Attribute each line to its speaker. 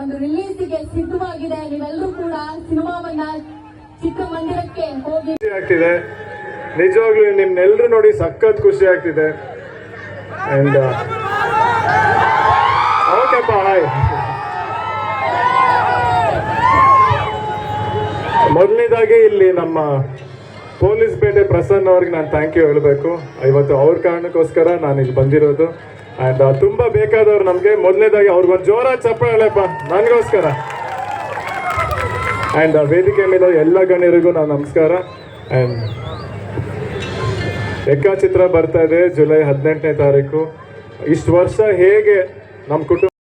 Speaker 1: ಒಂದು ರಿಲೀಸ್ಗೆ ಸಿದ್ಧವಾಗಿದೆ. ನೀವೆಲ್ಲರೂ ಕೂಡ ಸಿನಿಮಾವನ್ನ ಚಿತ್ರಮಂದಿರಕ್ಕೆ ಹೋಗಿ.
Speaker 2: ಆಗ್ತಿದೆ. ನಿಜವಾಗ್ಲೂ ನಿಮ್ನೆಲ್ಲರೂ ನೋಡಿ ಸಖತ್ ಖುಷಿ ಆಗ್ತಿದೆ. ಅಂಡ್ ಹಾಯ್ ಮೊದಲನೇದಾಗಿ ಇಲ್ಲಿ ನಮ್ಮ ಪೊಲೀಸ್ ಪೇಟೆ ಪ್ರಸನ್ನ ಅವ್ರಿಗೆ ನಾನು ಥ್ಯಾಂಕ್ ಯು ಹೇಳಬೇಕು. ಇವತ್ತು ಅವ್ರ ಕಾರಣಕ್ಕೋಸ್ಕರ ನಾನು ಇಲ್ಲಿ ಬಂದಿರೋದು. ಆ್ಯಂಡ್ ತುಂಬ ಬೇಕಾದವ್ರು ನಮಗೆ. ಮೊದಲನೇದಾಗಿ ಅವ್ರಿಗೊಂದು ಜೋರಾಗಿ ಚಪ್ಪಾಳೆಪ್ಪ ನನಗೋಸ್ಕರ. ಆ್ಯಂಡ್ ವೇದಿಕೆ ಮೇಲೆ ಎಲ್ಲ ಗಣ್ಯರಿಗೂ ನಾನು ನಮಸ್ಕಾರ. ಆ್ಯಂಡ್ ಲೆಕ್ಕಾಚಿತ್ರ ಬರ್ತಾ ಇದೆ ಜುಲೈ ಹದಿನೆಂಟನೇ ತಾರೀಕು. ಇಷ್ಟು ವರ್ಷ ಹೇಗೆ ನಮ್ಮ ಕುಟುಂಬ